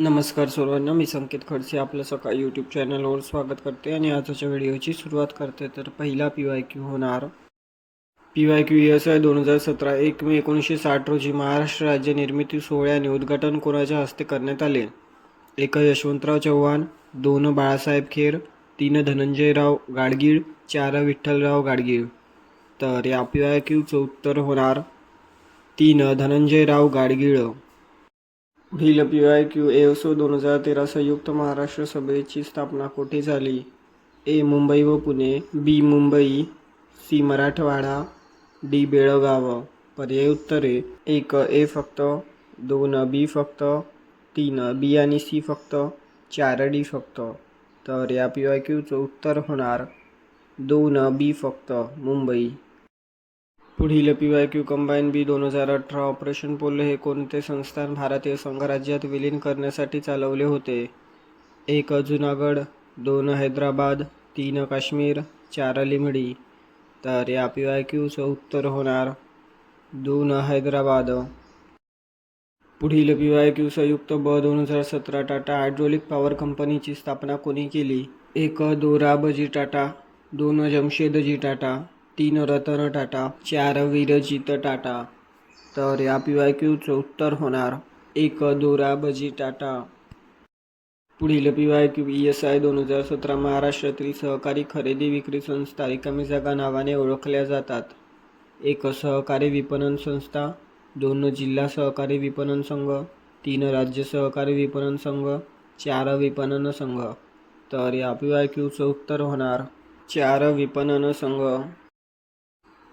नमस्कार सर्वांना मी संकेत खडसे आपलं सकाळी यूट्यूब चॅनलवर स्वागत करते आणि आजच्या व्हिडिओची सुरुवात करते. तर पहिला पी वाय क्यू होणार. P Y Q S I दोन हजार सतरा एक मे एकोणीसशे साठ रोजी महाराष्ट्र राज्य निर्मिती सोहळ्याने उद्घाटन कोणाच्या हस्ते करण्यात आले? एक यशवंतराव चव्हाण दोन बाळासाहेब खेर तीन धनंजयराव गाडगीळ चार विठ्ठलराव गाडगीळ. तर या पी वाय क्यूचं उत्तर होणार. तीन धनंजयराव गाडगीळ. पुढील पी वाय क्यू एओसो दोन हजार तेरा संयुक्त महाराष्ट्र सभेची स्थापना कोठे झाली? ए मुंबई व Pune B Mumbai C Marathwada D Belgaum. पर्याय उत्तरे. एक ए फक्त दोन बी फक्त तीन बी आणि सी फक्त चार डी फक्त. तर या पी वाय क्यूचं उत्तर होणार दोन बी फक्त मुंबई. पुढील P Y Q combine B दोन हजार अठरा ऑपरेशन पोलो हे कोणते संस्थान भारतीय संघराज्यात विलीन करण्यासाठी चालवले होते? एक जुनागड दोन हैदराबाद तीन काश्मीर चार लिमडी तर या पी वाय क्यूचं उत्तर होणार दोन हैदराबाद. पुढील पी वाय क्यू संयुक्त ब दोन हजार सतरा टाटा हायड्रोलिक पॉवर कंपनीची स्थापना कोणी केली? एक दोराबजी टाटा दोन जमशेदजी टाटा. तीन रतन टाटा चार विरजित टाटा. तर या पी वाय क्यूचं उत्तर होणार एक दोराबजी टाटा. पुढील P Y Q E S I दोन हजार सतरा महाराष्ट्रातील सहकारी खरेदी विक्री संस्था रिकामी जागा नावाने ओळखल्या जातात. एक सहकारी विपणन संस्था दोन जिल्हा सहकारी विपणन संघ तीन राज्य सहकारी विपणन संघ चार विपणन संघ. तर या पी वाय क्यूचं उत्तर होणार चार विपणन संघ.